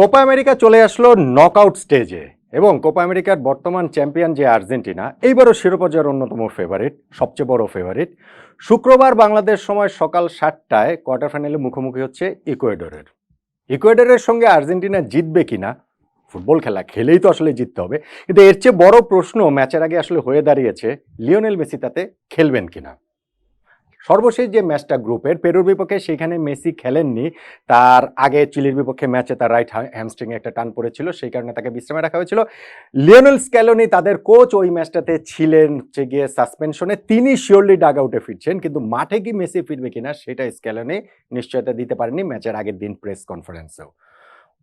Copa America চলে আসলো knockout স্টেজে এবং কোপা আমেরিকার বর্তমান চ্যাম্পিয়ন যে আর্জেন্টিনা, এইবারও শিরোপা জয়ের অন্যতম ফেভারিট সবচেয়ে বড় ফেভারিট শুক্রবার বাংলাদেশ সময় সকাল সাতটায় কোয়ার্টার ফাইনালে মুখোমুখি হচ্ছে ইকুয়েডরের। ইকুয়েডরের সঙ্গে আর্জেন্টিনা জিতবে কিনা, ফুটবল খেলা খেলেই তো আসলে জিততে হবে, কিন্তু এর চেয়ে বড় প্রশ্ন ম্যাচের আগে আসলে হয়ে দাঁড়িয়েছে লিওনেল মেসি তাতে খেলবেন কিনা। সর্বশেষ যে ম্যাচটা গ্রুপের, পেরুর বিপক্ষে সেখানে মেসি খেলেননি। তার আগে চিলির বিপক্ষে ম্যাচে তার রাইট হ্যামস্ট্রিংয়ে একটা টান পড়েছিল, সেই কারণে তাকে বিশ্রামে রাখা হয়েছিল। লিওনেল স্ক্যালোনি তাদের কোচ ওই ম্যাচটাতে ছিলেন, হচ্ছে গিয়ে সাসপেনশনে তিনি শিওরলি ডাগ আউটে ফিরছেন, কিন্তু মাঠে কি মেসি ফিরবে কিনা সেটা স্ক্যালোনি নিশ্চয়তা দিতে পারেনি ম্যাচের আগের দিন press কনফারেন্সেও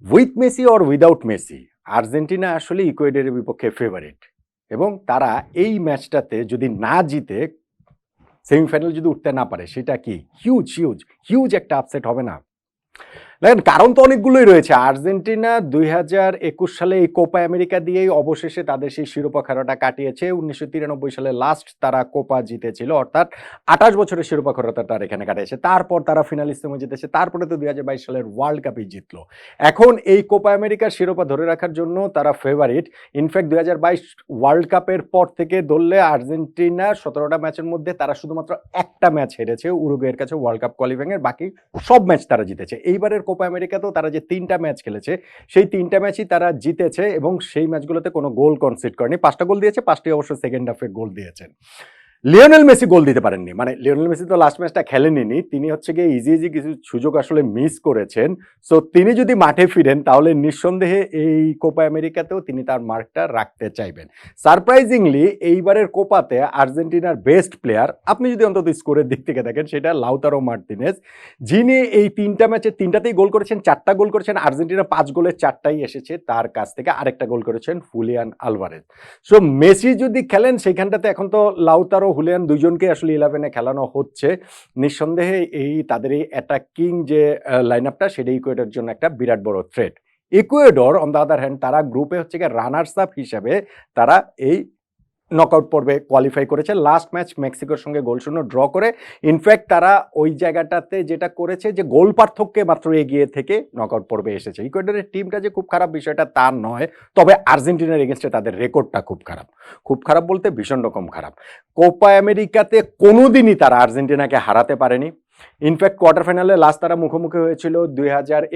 with Messi or without Messi, Argentina আসলে ইকুয়েডরের বিপক্ষে ফেভারিট এবং তারা এই ম্যাচটাতে যদি না জিতে সেমিফাইনাল যদি উঠতে না পারে সেটা কি? হিউজ হিউজ হিউজ একটা আপসেট হবে না। দেখেন, কারণ তো অনেকগুলোই রয়েছে। আর্জেন্টিনা দুই হাজার একুশ সালে এই কোপা আমেরিকা দিয়েই অবশেষে তাদের সেই শিরোপা খেলাটা কাটিয়েছে। উনিশশো তিরানব্বই সালে লাস্ট তারা কোপা জিতেছিল, অর্থাৎ আঠাশ বছরের শিরোপা খেলাটা তারা এখানে কাটিয়েছে। তারপর তারা ফিনালিস্টমে জিতেছে। তারপরে তো দুই হাজার বাইশ সালের ওয়ার্ল্ড কাপই জিতলো। এখন এই কোপা আমেরিকার শিরোপা ধরে রাখার জন্য তারা ফেভারিট ইনফ্যাক্ট দুই হাজার বাইশ ওয়ার্ল্ড কাপের পর থেকে ধরলে আর্জেন্টিনা সতেরোটা ম্যাচের মধ্যে তারা শুধুমাত্র একটা ম্যাচ হেরেছে। উরুগুয়ের কাছে ওয়ার্ল্ড কাপ কোয়ালিফাইংয়ের বাকি সব ম্যাচ তারা জিতেছে। এইবারের কোপা আমেরিকাতেও তারা যে তিনটা ম্যাচ খেলেছে, সেই তিনটা ম্যাচই তারা জিতেছে এবং সেই ম্যাচগুলোতে কোনো গোল কনসিড করেনি। পাঁচটা গোল দিয়েছে, পাঁচটি অবশ্য সেকেন্ড হাফে গোল দিয়েছেন। লিওনেল মেসি গোল দিতে পারেননি। মানে লিওনেল মেসি তো লাস্ট ম্যাচটা খেলেনি তিনি হচ্ছে গিয়ে ইজি ইজি কিছু সুযোগ আসলে মিস করেছেন। সো তিনি যদি মাঠে ফিরেন, তাহলে নিঃসন্দেহে এই কোপা আমেরিকাতেও তিনি তার মার্কটা রাখতে চাইবেন। সারপ্রাইজিংলি এইবারের কোপাতে আর্জেন্টিনার বেস্ট প্লেয়ার আপনি যদি অন্তত স্কোরের দিক থেকে দেখেন, সেটা লাউতারো মার্টিনেস যিনি এই তিনটা ম্যাচে তিনটাতেই গোল করেছেন, চারটা গোল করেছেন, আর্জেন্টিনা পাঁচ গোলের চারটাই এসেছে, তার কাছ থেকে আরেকটা গোল করেছেন ফুলিয়ান আলভারেজ। সো মেসি যদি খেলেন, সেইখানটাতে এখন তো লাউতারো হুলিয়ান দুজনকে আসলে ইলেভেনে খেলানো হচ্ছে। নিঃসন্দেহে এই তাদের এই অ্যাটাকিং যে লাইন আপটা সেটা ইকুয়েডের জন্য একটা বিরাট বড় threat Ecuador on the other hand তারা গ্রুপে হচ্ছে গিয়ে রানার্স আপ হিসাবে তারা এই নকআউট পর্বে কোয়ালিফাই করেছে। লাস্ট ম্যাচ মেক্সিকোর সঙ্গে গোল শূন্য ড্র করে। ইনফ্যাক্ট তারা ওই জায়গাটাতে যেটা করেছে যে গোল পার্থক্যে মাত্র এগিয়ে থেকে নকআউট পর্বে এসেছে। ইকুয়েডরের টিমটা যে খুব খারাপ বিষয়টা তা নয়, তবে আর্জেন্টিনার এগেনস্টে তাদের রেকর্ডটা খুব খারাপ। খুব খারাপ বলতে ভীষণ রকম খারাপ। কোপা আমেরিকাতে কোনোদিনই তারা আর্জেন্টিনাকে হারাতে পারেনি। ইনফ্যাক্ট কোয়ার্টার ফাইনালে লাস্ট তারা মুখোমুখি হয়েছিল দুই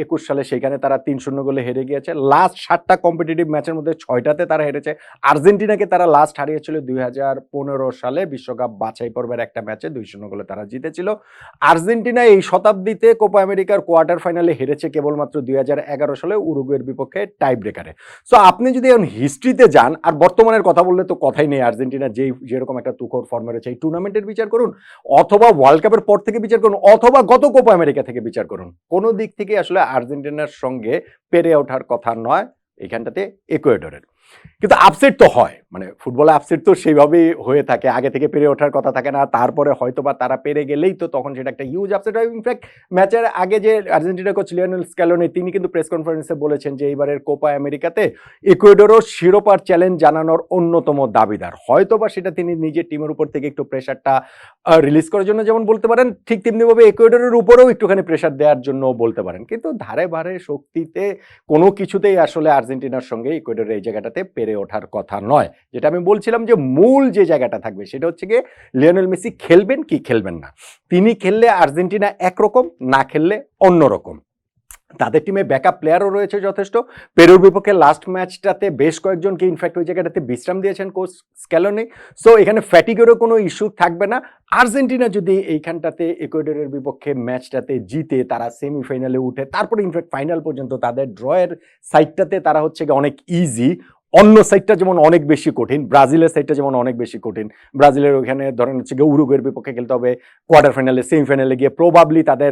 একুশ সালে। সেখানে তারা তিন শূন্য গোলে হেরে গিয়েছে। লাস্ট সাতটা কম্পিটিটিভ ম্যাচের মধ্যে ছয়টাতে তারা হেরেছে। আর্জেন্টিনাকে তারা লাস্ট হারিয়েছিল দুই হাজার পনেরো সালে। বিশ্বকাপ বাছাই পর্বের একটা ম্যাচে দুই শূন্য গোলে তারা জিতেছিল। আর্জেন্টিনা এই শতাব্দীতে কোপা আমেরিকার কোয়ার্টার ফাইনালে হেরেছে কেবলমাত্র দুই হাজার এগারো সালে, উরুগুয়ের বিপক্ষে টাই ব্রেকারে সো আপনি যদি এখন হিস্ট্রিতে যান, আর বর্তমানের কথা বললে তো কথাই নেই, আর্জেন্টিনা যেই, যেরকম একটা তুখর ফর্মে রয়েছে, এই টুর্নামেন্টের বিচার করুন, অথবা ওয়ার্ল্ড কাপের পর থেকে বিচার করুন অথবা গত কোপা আমেরিকা থেকে বিচার করুন। কোনো দিক থেকে আসলে আর্জেন্টিনার সঙ্গে পেরে ওঠার কথা নয়, এখানটাতে ইকুয়েডরের কিন্তু আপসেট তো হয়। মানে ফুটবলে আপসেট তো সেইভাবেই হয়ে থাকে। আগে থেকে পেরে ওঠার কথা থাকে না। তারপরে হয়তো বা তারা পেরে গেলেই তো তখন সেটা একটা হিউজ আপসেট হয়। ইনফ্যাক্ট ম্যাচের আগে যে আর্জেন্টিনা কোচ লিওনেল স্ক্যালোনি, তিনি কিন্তু প্রেস কনফারেন্সে বলেছেন যে এইবারের কোপা আমেরিকাতে ইকুয়েডরও শিরোপার চ্যালেঞ্জ জানানোর অন্যতম দাবিদার। হয়তো বা সেটা তিনি নিজের টিমের উপর থেকে একটু প্রেশারটা রিলিজ করার জন্য যেমন বলতে পারেন, ঠিক তেমনিভাবে ইকুয়েডরের উপরেও একটুখানি প্রেশার দেওয়ার জন্য বলতে পারেন। কিন্তু ধারে ভারে শক্তিতে কোনো কিছুতেই আসলে আর্জেন্টিনার সঙ্গে ইকুয়েডরের এই জায়গাটাতে পেরে ওঠার কথা নয়। যেটা আমি বলছিলাম যে মূল যে জায়গাটা থাকবে সেটা হচ্ছে গিয়ে লিওনেল মেসি খেলবেন কি খেলবেন না। তিনি খেললে আর্জেন্টিনা একরকম, না খেললে অন্যরকম। তাদের টিমে ব্যাকআপ প্লেয়ারও রয়েছে যথেষ্ট। পেরুর বিপক্ষে লাস্ট ম্যাচটাতে বেশ কয়েকজনকে ইনফ্যাক্ট ওই জায়গাটাতে বিশ্রাম দিয়েছেন কোচ স্ক্যালোনি সো এখানে ফ্যাটিগেরও কোনো ইস্যু থাকবে না। আর্জেন্টিনা যদি এইখানটাতে ইকুয়েডরের বিপক্ষে ম্যাচটাতে জিতে তারা সেমিফাইনালে উঠে, তারপরে ইনফ্যাক্ট ফাইনাল পর্যন্ত তাদের ড্রয়ের সাইডটাতে তারা হচ্ছে অনেক ইজি অন্য সাইডটা যেমন অনেক বেশি কঠিন, ব্রাজিলের সাইডটা যেমন অনেক বেশি কঠিন, ব্রাজিলের ওখানে ধরেন হচ্ছে গিয়ে উরুগুয়ের বিপক্ষে খেলতে হবে কোয়ার্টার ফাইনালে সেমিফাইনালে গিয়ে প্রবাবলি তাদের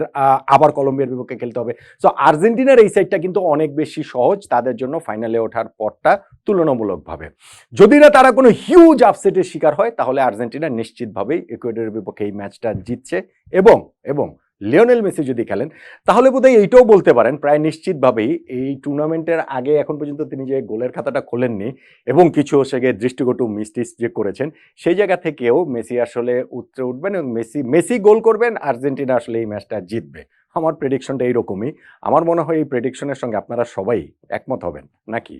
আবার কলম্বিয়ার বিপক্ষে খেলতে হবে। সো আর্জেন্টিনার এই সাইডটা কিন্তু অনেক বেশি সহজ, তাদের জন্য ফাইনালে ওঠার পরটা তুলনামূলকভাবে। যদি না তারা কোনো হিউজ আপসেটের শিকার হয়, তাহলে আর্জেন্টিনা নিশ্চিতভাবেই ইকুয়েডরের বিপক্ষে এই ম্যাচটা জিতছে এবং এবং লিওনেল মেসি যদি খেলেন, তাহলে বোধহয় এইটাও বলতে পারেন, প্রায় নিশ্চিতভাবেই এই টুর্নামেন্টের আগে এখন পর্যন্ত তিনি যে গোলের খাতাটা খোলেননি এবং কিছু সেগে দৃষ্টিকটু মিস্টিস যে করেছেন, সেই জায়গা থেকেও মেসি আসলে উতরে উঠবেন এবং মেসি মেসি গোল করবেন, আর্জেন্টিনা আসলে এই ম্যাচটা জিতবে। আমার প্রেডিকশনটা এইরকমই। আমার মনে হয় এই প্রেডিকশনের সঙ্গে আপনারা সবাই একমত হবেন, নাকি?